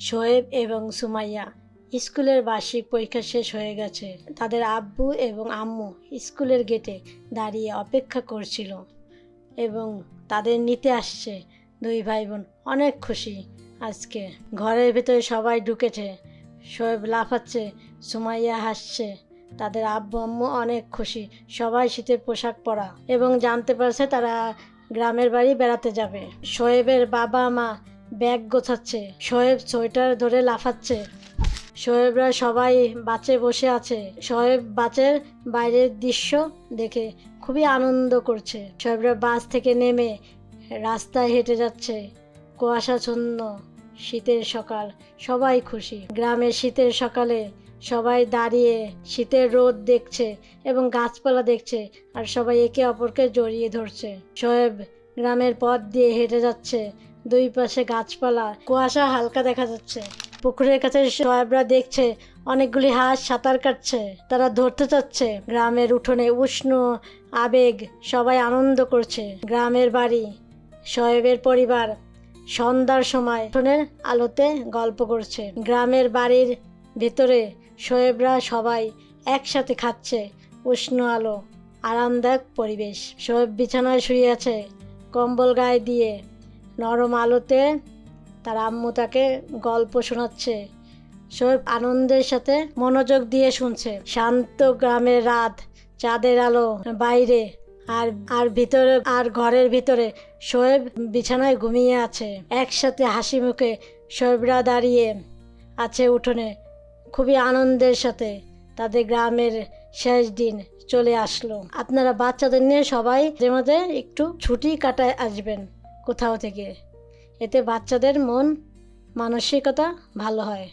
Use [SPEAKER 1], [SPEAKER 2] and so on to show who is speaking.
[SPEAKER 1] শোয়েব এবং সুমাইয়া, স্কুলের বার্ষিক পরীক্ষা শেষ হয়ে গেছে। তাদের আব্বু এবং আম্মু স্কুলের গেটে দাঁড়িয়ে অপেক্ষা করছিল এবং তাদের নিতে আসছে দুই ভাই বোন অনেক খুশি আজকে। ঘরের ভেতরে সবাই ঢুকেছে। শোয়েব লাফাচ্ছে, সুমাইয়া হাসছে। তাদের আব্বু, আম্মু অনেক খুশি। সবাই শীতের পোশাক পরা এবং জানতে পারছে তারা গ্রামের বাড়ি বেড়াতে যাবে। শোয়েবের বাবা মা ব্যাগ গোছাচ্ছে। শোয়েব সোয়েটার ধরে লাফাচ্ছে। শোয়েবরা সবাই বাচে বসে আছে। শোয়েব বাচের বাইরের দৃশ্য দেখে খুবই আনন্দ করছে। শোয়েবরা বাস থেকে নেমে রাস্তায় হেঁটে যাচ্ছে। কুয়াশাচ্ছন্ন শীতের সকাল, সবাই খুশি। গ্রামের শীতের সকালে সবাই দাঁড়িয়ে শীতের রোদ দেখছে এবং গাছপালা দেখছে আর সবাই একে অপরকে জড়িয়ে ধরছে। শোয়েব গ্রামের পথ দিয়ে হেঁটে যাচ্ছে। দুই পাশে গাছপালা, কুয়াশা হালকা দেখা যাচ্ছে। পুকুরের কাছে শোয়েবরা দেখছে অনেকগুলি হাঁস সাঁতার কাটছে, তারা ধরতে চাচ্ছে। গ্রামের উঠোনে উষ্ণ আবেগ, সবাই আনন্দ করছে। গ্রামের বাড়ি শোয়েবের পরিবার সন্ধ্যার সময় উঠোনের আলোতে গল্প করছে। গ্রামের বাড়ির ভেতরে শোয়েবরা সবাই একসাথে খাচ্ছে উষ্ণ আলো, আরামদায়ক পরিবেশ। শোয়েব বিছানায় শুয়ে আছে, কম্বল গায়ে দিয়ে নরম আলোতে তার আম্মু তাকে গল্প শোনাচ্ছে শোয়েব আনন্দের সাথে মনোযোগ দিয়ে শুনছে। শান্ত গ্রামের রাত, চাঁদের আলো, বাইরে আর আর ভিতরে, আর ঘরের ভিতরে শোয়েব বিছানায় ঘুমিয়ে আছে। একসাথে হাসি মুখে শোয়েবরা দাঁড়িয়ে আছে উঠোনে। খুবই আনন্দের সাথে তাদের গ্রামের শেষ দিন চলে আসলো। আপনারা বাচ্চাদের নিয়ে সবাই মাঝে একটু ছুটি কাটায় আসবেন। কোথাও থেকে। এতে বাচ্চাদের মন মানসিকতা ভালো হয়।